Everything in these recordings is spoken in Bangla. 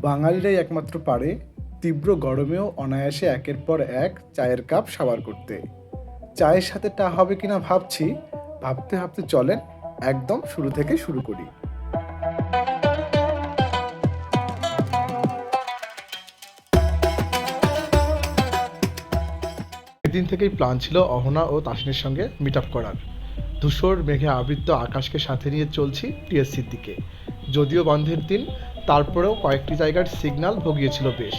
বাঙালিরাই একমাত্র পারে তীব্র গরমেও অনায়াসে একের পর এক চায়ের কাপ সাবার করতে। চায়ের সাথে টা হবে কিনা ভাবছি, ভাবতে ভাবতে চলেন, একদম শুরু থেকে শুরু করি। সেদিন থেকেই প্ল্যান ছিল অহনা ও তাসিনের সঙ্গে মিট আপ করার। ধূসর, মেঘে আবৃত আকাশকে সাথে নিয়ে চলছি টিএসসির দিকে। যদিও বন্ধের দিন তারপরেও কয়েকটি জায়গার সিগন্যাল ভগিয়েছিল বেশ।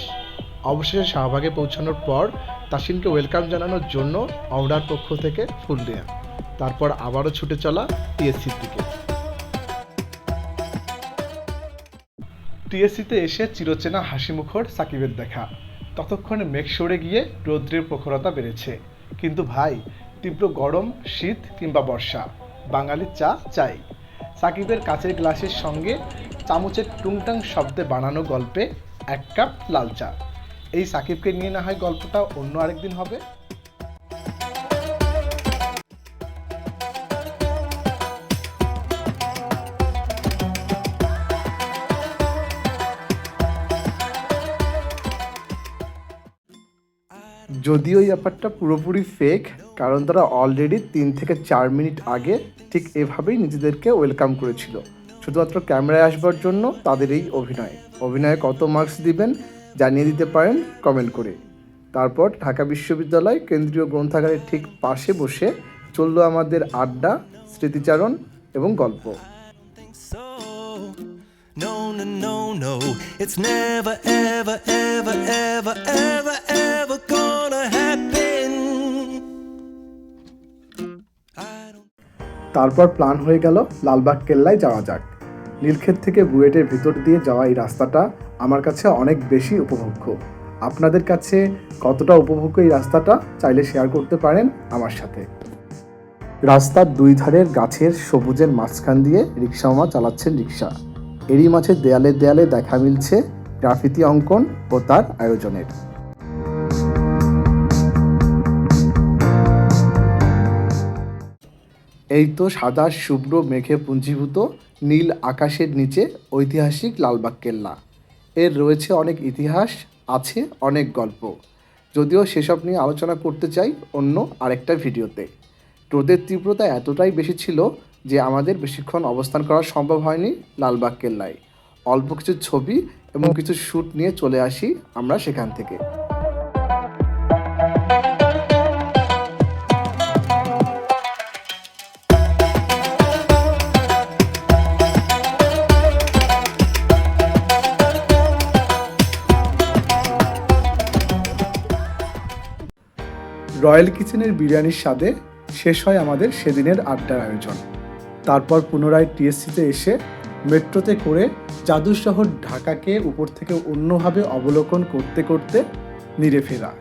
অবশেষে শাহবাগে পৌঁছানোর পর তাসিনকে ওয়েলকাম জানানোর জন্য অহনার পক্ষ থেকে ফুল দেয়া। তারপর আবারও ছুটে চলা টিএসসির দিকে। টিএসসিতে এসে চিরচেনা হাসিমুখর সাকিবের দেখা। ততক্ষণে মেঘ সরে গিয়ে রৌদ্রের প্রখরতা বেড়েছে। কিন্তু ভাই, তীব্র গরম, শীত কিংবা বর্ষা, বাঙালির চা, চাই। সাকিবের কাচের গ্লাসের সঙ্গে চামচের টুংটাং শব্দে বানানো গল্পে এক কাপ লাল চা। এই সাকিবকে নিয়ে না হয় গল্পটা অন্য আরেকদিন হবে। যদিও এই ব্যাপারটা পুরোপুরি ফেক কারণ তারা অলরেডি তিন থেকে চার মিনিট আগে ঠিক এভাবেই নিজেদেরকে ওয়েলকাম করেছিল। শুধুমাত্র ক্যামেরায় আসবার জন্য তাদের এই অভিনয়। অভিনয়ে কত মার্কস দিবেন জানিয়ে দিতে পারেন কমেন্ট করে। তারপর ঢাকা বিশ্ববিদ্যালয় কেন্দ্রীয় গ্রন্থাগারের ঠিক পাশে বসে চলল আমাদের আড্ডা, স্মৃতিচারণ এবং গল্প. তারপর প্ল্যান হয়ে গেল লালবাগ কেল্লায় যাওয়া যাক। নীলক্ষেত থেকে বুয়েটের ভিতর দিয়ে যাওয়া এই রাস্তাটা আমার কাছে অনেক বেশি উপভোগ্য। আপনাদের কাছে কতটা উপভোগ্য এই রাস্তাটা চাইলে শেয়ার করতে পারেন আমার সাথে। রাস্তার দুই ধারের গাছের সবুজের মাঝখান দিয়ে রিক্সাওমা চালাচ্ছেন রিক্সা এরই মাঝে দেয়ালে দেয়ালে দেখা মিলছে গ্রাফিতি অঙ্কন ও তার আয়োজনের। এই তো সাদা শুভ্র মেঘে পুঞ্জীভূত নীল আকাশের নিচে ঐতিহাসিক লালবাগ কেল্লা। এর রয়েছে অনেক ইতিহাস, আছে অনেক গল্প। যদিও সেসব নিয়ে আলোচনা করতে চাই অন্য আরেকটা ভিডিওতে। রোদের তীব্রতা এতটাই বেশি ছিল যে আমাদের বেশিক্ষণ অবস্থান করা সম্ভব হয়নি লালবাগ কেল্লায়। অল্প কিছু ছবি এবং কিছু শ্যুট নিয়ে চলে আসি আমরা সেখান থেকে। রয়্যাল কিচেনের বিরিয়ানির স্বাদে শেষ হয় আমাদের সেদিনের আড্ডার আয়োজন। তারপর পুনরায় টিএসসিতে এসে মেট্রোতে করে জাদু শহর ঢাকাকে উপর থেকে অন্যভাবে অবলোকন করতে করতে নিরে ফেরা।